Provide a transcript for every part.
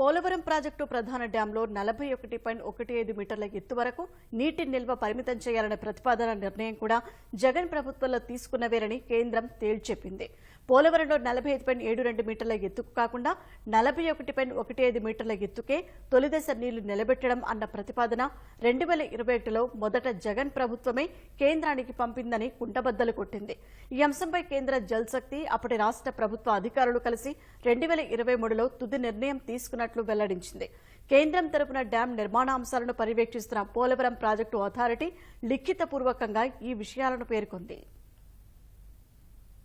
Polavaram project ప్రధాన డ్యాంలో నలభై ఒకటి పాయింట్ ఒకటి ఐదు మీటర్ల ఎత్తు వరకు నీటి నిల్వ పరిమితం చేయాలనే ప్రతిపాదన నిర్ణయం కూడా జగన్ ప్రభుత్వంలో తీసుకున్నవేనని కేంద్రం తేల్చెప్పింది. పోలవరంలో నలభై ఐదు పాయింట్ ఏడు రెండు మీటర్ల ఎత్తుకు కాకుండా నలభై ఒకటి పాయింట్ ఒకటి ఐదు మీటర్ల ఎత్తుకే తొలిదశ నీళ్ళు నిలబెట్టడం అన్న ప్రతిపాదన రెండు వేల ఇరవై ఒకటిలో మొదట జగన్ ప్రభుత్వమే కేంద్రానికి పంపిందని కుంటబద్దలు కొట్టింది. ఈ అంశంపై కేంద్ర జల్శక్తి అప్పటి రాష్ట్ర ప్రభుత్వ అధికారులు కలిసి రెండు వేల ఇరవై మూడులో తుది నిర్ణయం తీసుకున్నట్లు వెల్లడించింది. కేంద్రం తరపున డ్యాం నిర్మాణాంశాలను పర్యవేక్షిస్తున్న పోలవరం ప్రాజెక్టు అథారిటీ లిఖితపూర్వకంగా ఈ విషయాలను పేర్కొంది.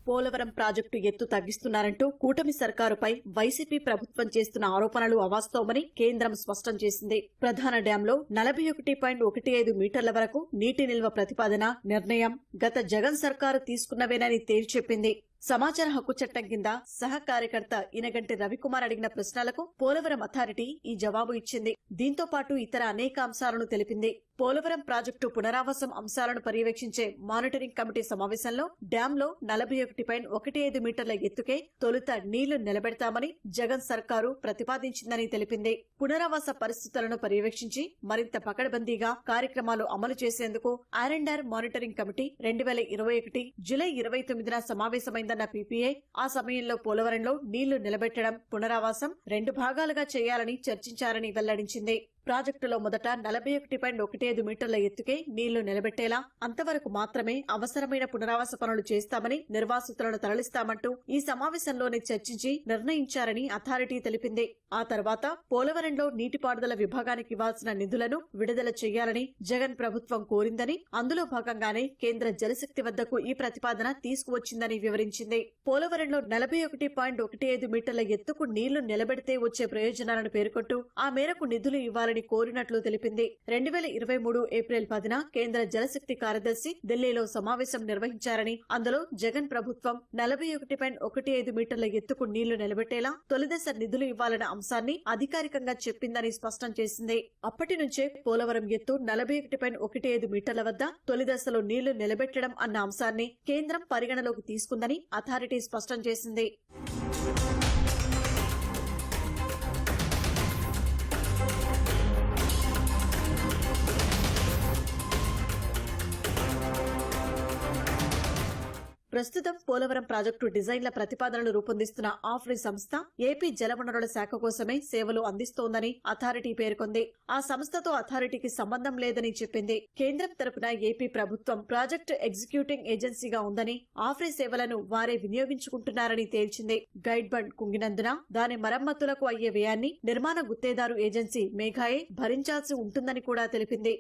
పోలవరం ప్రాజెక్టు ఎత్తు తగ్గిస్తున్నారంటూ కూటమి సర్కారుపై వైసీపీ ప్రభుత్వం చేస్తున్న ఆరోపణలు అవాస్తవమని కేంద్రం స్పష్టం చేసింది. ప్రధాన డ్యాంలో నలభై ఒకటి పాయింట్ ఒకటి ఐదు మీటర్ల వరకు నీటి నిల్వ ప్రతిపాదన నిర్ణయం గత జగన్ సర్కారు తీసుకున్నవేనని తేల్చెప్పింది. సమాచార హక్కు చట్టం కింద సహ కార్యకర్త ఇనగంటి రవికుమార్ అడిగిన ప్రశ్నలకు పోలవరం అథారిటీ ఈ జవాబు ఇచ్చింది. దీంతో పాటు ఇతర అనేక అంశాలను తెలిపింది. పోలవరం ప్రాజెక్టు పునరావాసం అంశాలను పర్యవేక్షించే మానిటరింగ్ కమిటీ సమావేశంలో డ్యాంలో నలభై ఒకటి పాయింట్ ఒకటి ఐదు మీటర్ల ఎత్తుకే తొలుత నీళ్ళు నిలబెడతామని జగన్ సర్కారు ప్రతిపాదించిందని తెలిపింది. పునరావాస పరిస్థితులను పర్యవేక్షించి మరింత పకడ్బందీగా కార్యక్రమాలు అమలు చేసేందుకు ఆర్ మానిటరింగ్ కమిటీ రెండు వేల ఇరవై ఒకటి జులై ఇరవై తొమ్మిదిన సమావేశమైందన్న పీపీఐ ఆ సమయంలో పోలవరంలో నీళ్ళు నిలబెట్టడం పునరావాసం రెండు భాగాలుగా చేయాలని చర్చించారని వెల్లడించింది. ప్రాజెక్టులో మొదట నలభై ఒకటి పాయింట్ ఒకటి ఐదు మీటర్ల ఎత్తుకే నీళ్ళు నిలబెట్టేలా అంతవరకు మాత్రమే అవసరమైన పునరావాస పనులు చేస్తామని నిర్వాసితులను తరలిస్తామంటూ ఈ సమావేశంలోనే చర్చించి నిర్ణయించారని అథారిటీ తెలిపింది. ఆ తర్వాత పోలవరంలో నీటిపారుదల విభాగానికి ఇవ్వాల్సిన నిధులను విడుదల చేయాలని జగన్ ప్రభుత్వం కోరిందని అందులో భాగంగానే కేంద్ర జలశక్తి వద్దకు ఈ ప్రతిపాదన తీసుకువచ్చిందని వివరించింది. పోలవరంలో నలభై ఒకటి పాయింట్ ఒకటి ఐదు మీటర్ల ఎత్తుకు నీళ్ళు నిలబెడితే వచ్చే ప్రయోజనాలను పేర్కొంటూ ఆ మేరకు నిధులు ఇవ్వాలని కోరినట్లు తెలిపింది. రెండు వేల ఇరవై మూడు ఏప్రిల్ పదిన కేంద్ర జలశక్తి కార్యదర్శి ఢిల్లీలో సమావేశం నిర్వహించారని అందులో జగన్ ప్రభుత్వం నలభై ఒకటి పాయింట్ ఒకటి ఐదు మీటర్ల ఎత్తుకు నీళ్ళు నిలబెట్టేలా తొలిదశ నిధులు ఇవ్వాలన్న అంశాన్ని అధికారికంగా చెప్పిందని స్పష్టం చేసింది. అప్పటి నుంచే పోలవరం ఎత్తు నలభై ఒకటి పాయింట్ ఒకటి ఐదు మీటర్ల వద్ద తొలిదశలో నీళ్ళు నిలబెట్టడం అన్న అంశాన్ని కేంద్రం పరిగణలోకి తీసుకుందని అథారిటీ స్పష్టం చేసింది. ప్రస్తుతం పోలవరం ప్రాజెక్టు డిజైన్ల ప్రతిపాదనలు రూపొందిస్తున్న ఆఫ్రీ సంస్థ ఏపీ జలవనరుల శాఖ కోసమే సేవలు అందిస్తోందని అథారిటీ పేర్కొంది. ఆ సంస్థతో అథారిటీకి సంబంధం లేదని చెప్పింది. కేంద్రం తరపున ఏపీ ప్రభుత్వం ప్రాజెక్టు ఎగ్జిక్యూటింగ్ ఏజెన్సీగా ఉందని ఆఫ్రీ సేవలను వారే వినియోగించుకుంటున్నారని తేల్చింది. గైడ్ బండ్ కుంగినందున దాని మరమ్మతులకు అయ్యే వ్యయాన్ని నిర్మాణ గుత్తేదారు ఏజెన్సీ మేఘాయే భరించాల్సి ఉంటుందని కూడా తెలిపింది.